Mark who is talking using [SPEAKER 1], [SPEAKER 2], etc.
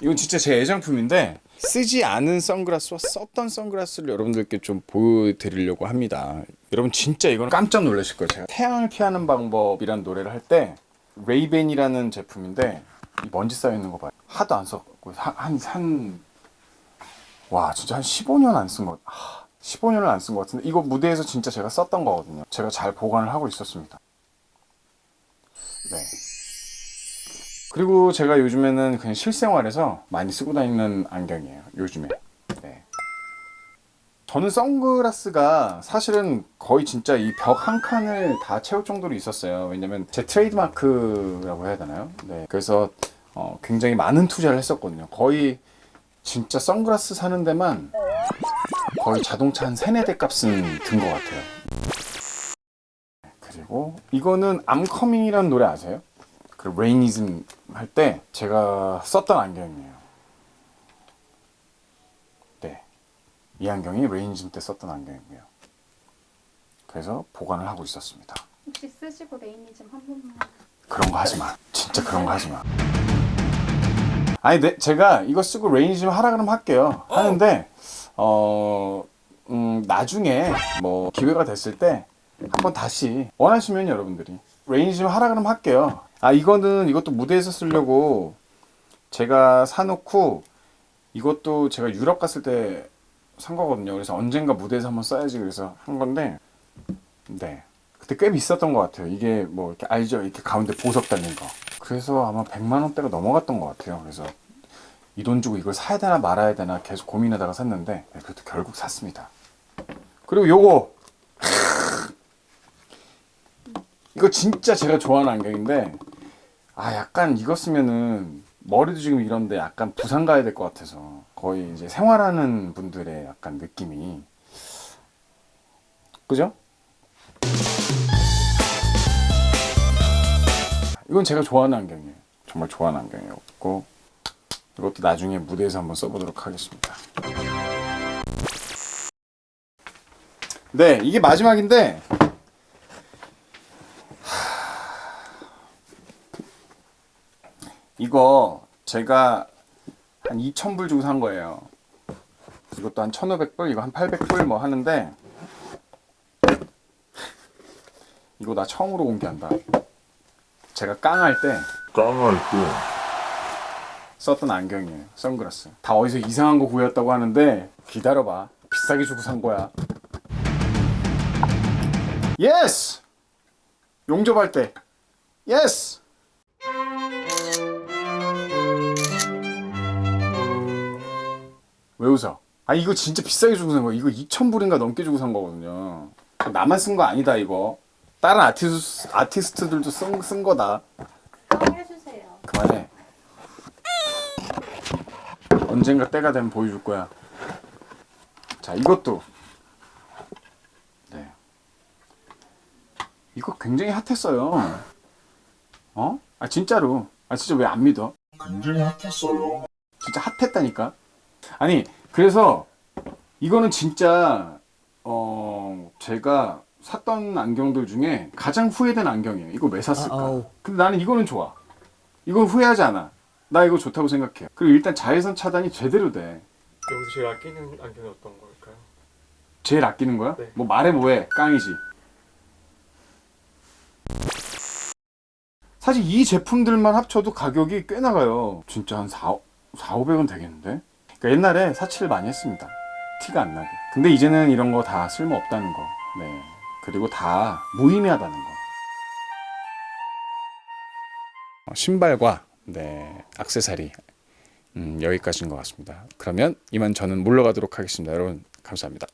[SPEAKER 1] 이건 진짜 제 애장품인데 쓰지 않은 선글라스와 썼던 선글라스를 여러분들께 좀 보여드리려고 합니다. 여러분 진짜 이거는 깜짝 놀라실 거예요. 제가 태양을 피하는 방법이란 노래를 할 때 레이벤이라는 제품인데 이 먼지 쌓여 있는 거 봐요. 하도 안 썼고 한한 와 진짜 한 15년 안쓴 거. 하, 15년을 안 쓴 것 같은데 이거 무대에서 진짜 제가 썼던 거거든요. 제가 잘 보관을 하고 있었습니다. 네. 그리고 제가 요즘에는 그냥 실생활에서 많이 쓰고 다니는 안경이에요. 요즘에. 네. 저는 선글라스가 사실은 거의 진짜 이 벽 한 칸을 다 채울 정도로 있었어요. 왜냐면 제 트레이드마크라고 해야 되나요? 네. 그래서 어, 굉장히 많은 투자를 했었거든요. 거의 진짜 선글라스 사는 데만 거의 자동차 한 세네 대 값은 든 것 같아요. 그리고 이거는 암커밍이라는 노래 아세요? 그 레이니즘 할 때 제가 썼던 안경이에요. 네. 이 안경이 레이니즘 때 썼던 안경이고요. 그래서 보관을 하고 있었습니다.
[SPEAKER 2] 혹시 쓰시고 레이니즘 한 번만
[SPEAKER 1] 그런 거 하지 마. 진짜 그런 거 하지 마. 아니, 네, 제가 이거 쓰고 레이니즘 하라 그러면 할게요. 하는데, 어, 음, 나중에 뭐 기회가 됐을 때 한번 다시 원하시면 여러분들이 레이니즘 하라 그러면 할게요. 아, 이거는 이것도 무대에서 쓰려고 제가 사놓고 이것도 제가 유럽 갔을 때 산 거거든요. 그래서 언젠가 무대에서 한번 써야지 그래서 한 건데, 네. 그때 꽤 비쌌던 것 같아요. 이게 뭐 이렇게 알죠? 이렇게 가운데 보석 달린 거. 그래서 아마 100만 원대가 넘어갔던 것 같아요. 그래서 이 돈 주고 이걸 사야 되나 말아야 되나 계속 고민하다가 샀는데 네, 그래도 결국 샀습니다. 그리고 요거 이거 진짜 제가 좋아하는 안경인데 아 약간 이거 쓰면은 머리도 지금 이런데 약간 부산 가야 될 것 같아서 거의 이제 생활하는 분들의 약간 느낌이 그죠? 이건 제가 좋아하는 안경이에요. 정말 좋아하는 안경이었고 이것도 나중에 무대에서 한번 써보도록 하겠습니다. 네, 이게 마지막인데 이거 제가 한 2,000불 주고 산 거예요. 이것도 한 1,500불, 이거 한 800불 뭐 하는데 이거 나 처음으로 공개한다. 제가 깡할 때
[SPEAKER 3] 깡할 때
[SPEAKER 1] 썼던 안경이에요. 선글라스. 다 어디서 이상한 거 구했다고 하는데 기다려봐. 비싸게 주고 산 거야. 예스! 용접할 때. 예스! 왜 웃어? 아 이거 진짜 비싸게 주고 산 거야. 이거 2,000불인가 넘게 주고 산 거거든요. 나만 쓴 거 아니다 이거. 다른 아티스트, 아티스트들도 쓴, 쓴 거다.
[SPEAKER 2] 해주세요.
[SPEAKER 1] 그만해. 언젠가 때가 되면 보여줄 거야. 자, 이것도. 네. 이거 굉장히 핫했어요. 어? 아, 진짜로. 아, 진짜 왜 안 믿어?
[SPEAKER 3] 굉장히 핫했어요.
[SPEAKER 1] 진짜 핫했다니까. 아니, 그래서 이거는 진짜, 어, 제가 샀던 안경들 중에 가장 후회된 안경이에요. 이거 왜 샀을까?
[SPEAKER 4] 아우.
[SPEAKER 1] 근데 나는 이거는 좋아. 이건 후회하지 않아. 나 이거 좋다고 생각해. 그리고 일단 자외선 차단이 제대로 돼.
[SPEAKER 5] 여기서 제일 아끼는 안경이 어떤 걸까요?
[SPEAKER 1] 제일 아끼는 거야?
[SPEAKER 5] 네.
[SPEAKER 1] 뭐 말해 뭐해. 깡이지. 사실 이 제품들만 합쳐도 가격이 꽤 나가요. 진짜 한 4, 4 500원 되겠는데? 그러니까 옛날에 사치를 많이 했습니다. 티가 안 나게. 근데 이제는 이런 거 다 쓸모 없다는 거. 네. 그리고 다 무의미하다는 거. 어, 신발과 네, 악세사리 음, 여기까지인 것 같습니다. 그러면 이만 저는 물러가도록 하겠습니다. 여러분 감사합니다.